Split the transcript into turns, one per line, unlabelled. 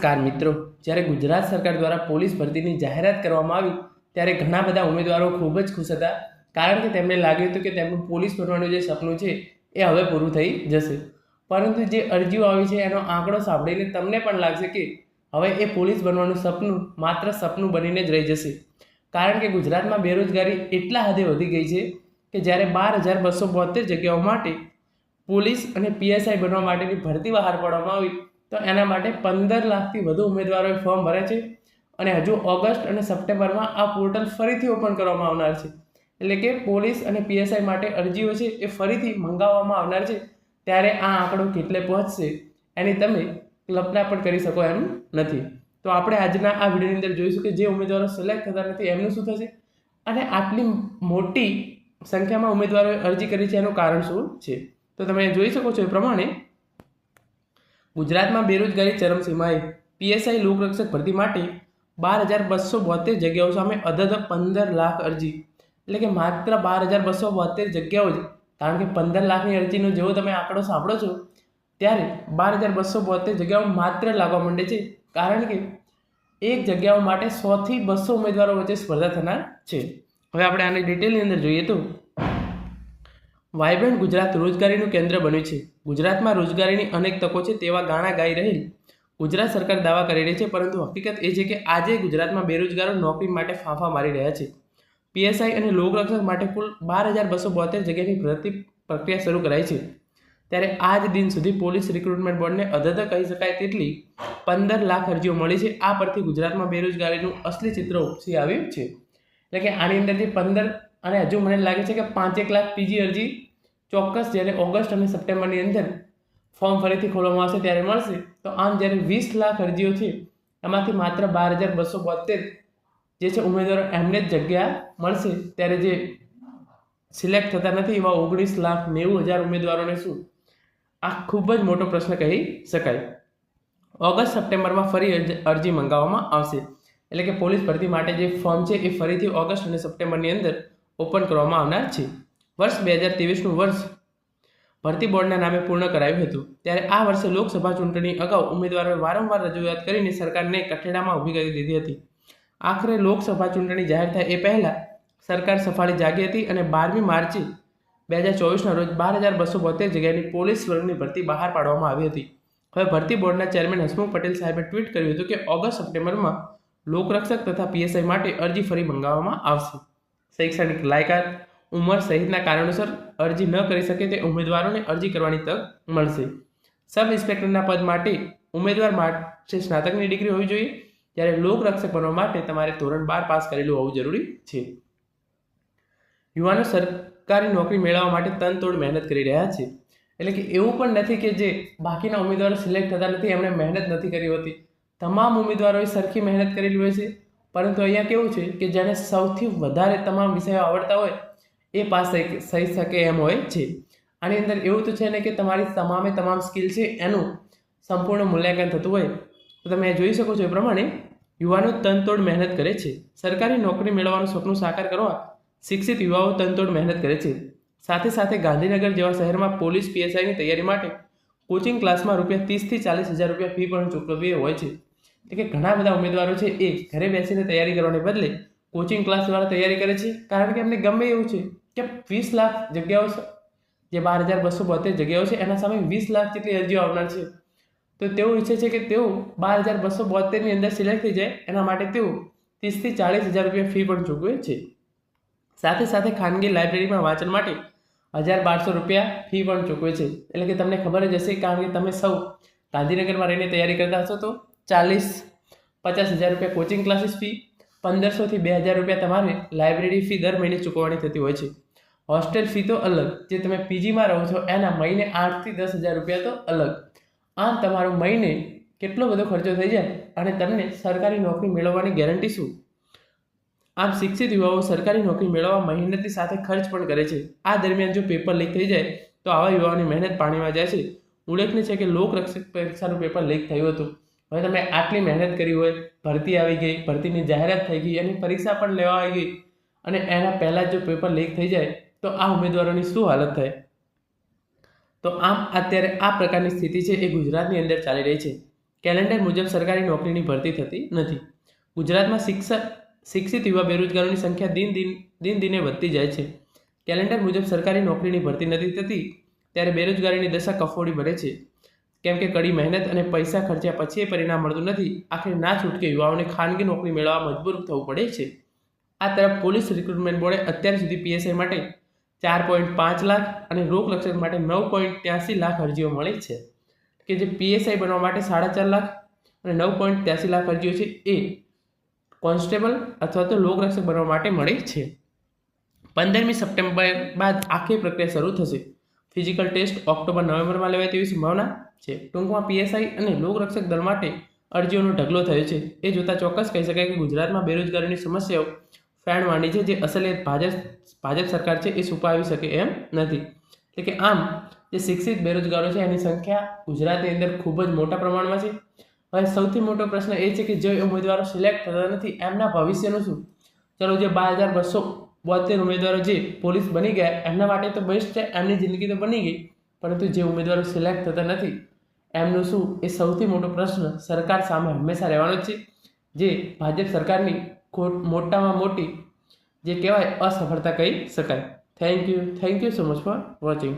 નમસ્કાર મિત્રો. જ્યારે ગુજરાત સરકાર દ્વારા પોલીસ ભરતીની જાહેરાત કરવામાં આવી, ત્યારે ઘણા બધા ઉમેદવારો ખૂબ જ ખુશ હતા. કારણ કે તેમને લાગ્યું હતું કે તેમનું પોલીસ બનવાનું જે સપનું છે, એ હવે પૂરું થઈ જશે. પરંતુ જે અરજીઓ આવી છે, એનો આંકડો સાંભળીને તમને પણ લાગશે કે હવે એ પોલીસ બનવાનું સપનું માત્ર સપનું બનીને જ રહી જશે. કારણ કે ગુજરાતમાં બેરોજગારી એટલા હદે વધી ગઈ છે કે જ્યારે બાર હજાર બસો બોતેર જગ્યાઓ માટે પોલીસ અને પીએસઆઈ બનવા માટેની ભરતી બહાર પાડવામાં આવી તો એના માટે પંદર લાખથી વધુ ઉમેદવારોએ ફોર્મ ભરે છે. અને હજુ ઓગસ્ટ અને સપ્ટેમ્બરમાં આ પોર્ટલ ફરીથી ઓપન કરવામાં આવનાર છે. એટલે કે પોલીસ અને પીએસઆઈ માટે અરજીઓ છે એ ફરીથી મંગાવવામાં આવનાર છે. ત્યારે આ આંકડો કેટલે પહોંચશે એની તમે કલ્પના પણ કરી શકો એમ નથી. તો આપણે આજના આ વિડીયોની અંદર જોઈશું કે જે ઉમેદવારો સિલેક્ટ થતા નથી, એમનું શું થશે? અને આટલી મોટી સંખ્યામાં ઉમેદવારોએ અરજી કરી છે એનું કારણ શું છે? તો તમે જોઈ શકો છો એ પ્રમાણે ગુજરાતમાં બેરોજગારી ચરમસીમાએ પીએસઆઈ લોકરક્ષક ભરતી માટે બાર હજાર બસો બોતેર જગ્યાઓ સામે અધધ પંદર લાખ અરજી. એટલે કે માત્ર બાર હજાર બસો બોતેર જગ્યાઓ જ, કારણ કે પંદર લાખની અરજીનો જેવો તમે આંકડો સાંભળો છો, ત્યારે બાર હજાર બસો બોતેર જગ્યાઓ માત્ર લાગવા માંડે છે. કારણ કે એક જગ્યાઓ માટે સોથી બસો ઉમેદવારો વચ્ચે સ્પર્ધા થનાર છે. હવે આપણે આની ડિટેલની અંદર જોઈએ તો વાયબ્રન્ટ ગુજરાત રોજગારીનું કેન્દ્ર બન્યું છે. ગુજરાતમાં રોજગારીની અનેક તકો છે તેવા ગાણા ગાઈ રહેલ ગુજરાત સરકાર દાવા કરી રહી છે, પરંતુ હકીકત એ છે કે આજે ગુજરાતમાં બેરોજગારો નોકરી માટે ફાંફા મારી રહ્યા છે. પીએસઆઈ અને લોકરક્ષક માટે કુલ બાર હજાર બસો બોતેર જગ્યાની ભરતી પ્રક્રિયા શરૂ કરાઈ છે. ત્યારે આજ દિન સુધી પોલીસ રિક્રુટમેન્ટ બોર્ડને અધધ કહી શકાય તેટલી પંદર લાખ અરજીઓ મળી છે. આ પરથી ગુજરાતમાં બેરોજગારીનું અસલી ચિત્ર ઉપસી આવ્યું છે. એટલે કે આની અંદરથી પંદર અને હજુ મને લાગે છે કે પાંચેક લાખ પીજી અરજી ચોક્કસ જ્યારે ઓગસ્ટ અને સપ્ટેમ્બરની અંદર ફોર્મ ફરીથી ખોલવામાં આવશે ત્યારે મળશે. તો આમ જ્યારે વીસ લાખ અરજીઓ છે, એમાંથી માત્ર બાર હજાર બસો બોતેર જે છે ઉમેદવારો એમને જ જગ્યા મળશે. ત્યારે જે સિલેક્ટ થતા નથી એવા ઓગણીસ લાખ નેવું હજાર ઉમેદવારોને શું? આ ખૂબ જ મોટો પ્રશ્ન કહી શકાય. ઓગસ્ટ, સપ્ટેમ્બરમાં ફરી અરજી મંગાવવામાં આવશે. એટલે કે પોલીસ ભરતી માટે જે ફોર્મ છે એ ફરીથી ઓગસ્ટ અને સપ્ટેમ્બરની અંદર ઓપન કરવામાં આવનાર છે. વર્ષ બે હજાર ત્રેવીસનું વર્ષ ભરતી બોર્ડના નામે પૂર્ણ કરાયું હતું. ત્યારે આ વર્ષે લોકસભા ચૂંટણી અગાઉ ઉમેદવારોએ વારંવાર રજૂઆત કરીને સરકારને કઠેડામાં ઊભી કરી દીધી હતી. આખરે લોકસભા ચૂંટણી જાહેર થાય એ પહેલાં સરકાર સફાળી જાગી હતી અને બારમી માર્ચે બે હજાર ચોવીસના રોજ બાર હજાર બસો બોતેર જગ્યાની પોલીસ વર્ગની ભરતી બહાર પાડવામાં આવી હતી. હવે ભરતી બોર્ડના ચેરમેન હસમુખ પટેલ સાહેબે ટ્વીટ કર્યું હતું કે ઓગસ્ટ સપ્ટેમ્બરમાં લોકરક્ષક તથા પીએસઆઈ માટે અરજી ફરી મંગાવવામાં આવશે. શૈક્ષણિક લાયકાત, ઉંમર સહિતના કારણોસર અરજી ન કરી શકે તે ઉમેદવારોને અરજી કરવાની તક મળશે. સબ ઇન્સ્પેક્ટરના પદ માટે ઉમેદવાર માટે સ્નાતકની ડિગ્રી હોવી જોઈએ, જ્યારે લોકરક્ષક બનવા માટે તમારે ધોરણ બાર પાસ કરેલું હોવું જરૂરી છે. યુવાનો સરકારી નોકરી મેળવવા માટે તનતોડ મહેનત કરી રહ્યા છે. એટલે કે એવું પણ નથી કે જે બાકીના ઉમેદવારો સિલેક્ટ થતા નથી, એમણે મહેનત નથી કરી હોતી. તમામ ઉમેદવારોએ સરખી મહેનત કરેલી હોય છે. પરંતુ અહીંયા કેવું છે કે જેને સૌથી વધારે તમામ વિષયો આવડતા હોય, એ પાસ થઈ શકે એમ હોય છે. આની અંદર એવું તો છે ને કે તમારી તમામે તમામ સ્કિલ છે, એનું સંપૂર્ણ મૂલ્યાંકન થતું હોય. તો તમે જોઈ શકો છો એ પ્રમાણે યુવાનો તનતોડ મહેનત કરે છે. સરકારી નોકરી મેળવવાનું સપનું સાકાર કરવા શિક્ષિત યુવાઓ તનતોડ મહેનત કરે છે. સાથે સાથે ગાંધીનગર જેવા શહેરમાં પોલીસ પીએસઆઈની તૈયારી માટે કોચિંગ ક્લાસમાં રૂપિયા ત્રીસથી ચાલીસ હજાર રૂપિયા ફી પણ ચૂકવવી હોય છે. એટલે કે ઘણા બધા ઉમેદવારો છે એ ઘરે બેસીને તૈયારી કરવાને બદલે કોચિંગ ક્લાસ દ્વારા તૈયારી કરે છે. કારણ કે એમને ગમે એવું છે કે વીસ લાખ જગ્યાઓ છે, જે બાર હજાર બસો બોતેર જગ્યાઓ છે એના સામે વીસ લાખ જેટલી અરજીઓ આવનાર છે. તો તેઓ ઈચ્છે છે કે તેઓ બાર હજાર બસો બોતેરની અંદર સિલેક્ટ થઈ જાય. એના માટે તેઓ ત્રીસથી ચાળીસ હજાર રૂપિયા ફી પણ ચૂકવે છે. સાથે સાથે ખાનગી લાઇબ્રેરીમાં વાંચન માટે હજાર બારસો રૂપિયા ફી પણ ચૂકવે છે. એટલે કે તમને ખબર જ હશે કારણ કે તમે સૌ ગાંધીનગરમાં રહીને તૈયારી કરતા હશો તો ચાલીસ પચાસ હજાર રૂપિયા કોચિંગ ક્લાસીસ ફી પંદરસોથી બે હજાર રૂપિયા તમારે લાઇબ્રેરી ફી દર મહિને ચૂકવવાની થતી હોય છે. હોસ્ટેલ ફી તો અલગ, જે તમે પીજીમાં રહો છો, એના મહિને આઠથી દસ હજાર રૂપિયા તો અલગ. આમ તમારો મહિને કેટલો બધો ખર્ચો થઈ જાય અને તમને સરકારી નોકરી મેળવવાની ગેરંટી શું? આમ શિક્ષિત યુવાઓ સરકારી નોકરી મેળવવા મહેનતની સાથે ખર્ચ પણ કરે છે. આ દરમિયાન જો પેપર લીક થઈ જાય, તો આવા યુવાઓની મહેનત પાણીમાં જાય છે. ઉલ્લેખનીય છે કે લોકરક્ષક પરીક્ષાનું પેપર લીક થયું હતું. હવે તમે આટલી મહેનત કરી હોય, ભરતી આવી ગઈ, ભરતીની જાહેરાત થઈ ગઈ, એની પરીક્ષા પણ લેવા આવી ગઈ, અને એના પહેલાં જો પેપર લીક થઈ જાય, તો આ ઉમેદવારોની શું હાલત થાય? તો આમ અત્યારે આ પ્રકારની સ્થિતિ છે એ ગુજરાતની અંદર ચાલી રહી છે. કેલેન્ડર મુજબ સરકારી નોકરીની ભરતી થતી નથી. ગુજરાતમાં શિક્ષક શિક્ષિત યુવા બેરોજગારોની સંખ્યા દિન દિન દિન દિને વધતી જાય છે. કેલેન્ડર મુજબ સરકારી નોકરીની ભરતી નથી થતી, ત્યારે બેરોજગારીની દશા કફોડી ભરે છે. કેમ કે કડી મહેનત અને પૈસા ખર્ચ્યા પછી એ પરિણામ મળતું નથી. આખરે ના છૂટકે યુવાઓને ખાનગી નોકરી મેળવવા મજબૂર થવું પડે છે. આ તરફ પોલીસ રિક્રુટમેન્ટ બોર્ડે અત્યાર સુધી પીએસઆઈ માટે ચાર પોઈન્ટ પાંચ લાખ અને રોગ લક્ષક માટે નવ પોઈન્ટ ત્યાસી લાખ અરજીઓ મળી છે. કે જે પીએસઆઈ બનવા માટે સાડા ચાર લાખ અને નવ પોઈન્ટ ત્યાસી લાખ અરજીઓ છે એ કોન્સ્ટેબલ અથવા તો લોકરક્ષક બનવા માટે મળી છે. પંદરમી સપ્ટેમ્બર બાદ આખી પ્રક્રિયા શરૂ થશે. ફિઝિકલ ટેસ્ટ ઓક્ટોબર નવેમ્બરમાં લેવાય તેવી સંભાવના છે. ટૂંકમાં પીએસઆઈ અને લોકરક્ષક દળ માટે અરજીઓનો ઢગલો થયો છે. એ જોતાં ચોક્કસ કહી શકાય કે ગુજરાતમાં બેરોજગારીની સમસ્યાઓ ફેણ માંડી છે, જે અસલિયત ભાજપ ભાજપ સરકાર છે એ છુપાવી શકે એમ નથી. એટલે કે આમ, જે શિક્ષિત બેરોજગારો છે એની સંખ્યા ગુજરાતની અંદર ખૂબ જ મોટા પ્રમાણમાં છે. હવે સૌથી મોટો પ્રશ્ન એ છે કે જે ઉમેદવારો સિલેક્ટ થતા નથી, એમના ભવિષ્યનું શું? ચલો જે બાર હજાર બસો બોતેર ઉમેદવારો જે પોલીસ બની ગયા, એમના માટે તો બેસ્ટ છે, એમની જિંદગી તો બની ગઈ. પરંતુ જે ઉમેદવારો સિલેક્ટ થતા નથી, એમનું શું, એ સૌથી મોટો પ્રશ્ન સરકાર સામે હંમેશા રહેવાનો છે. જે ભાજપ સરકારની મોટામાં મોટી, જે કહેવાય, અસફળતા કહી શકાય. Thank you thank you so much for watching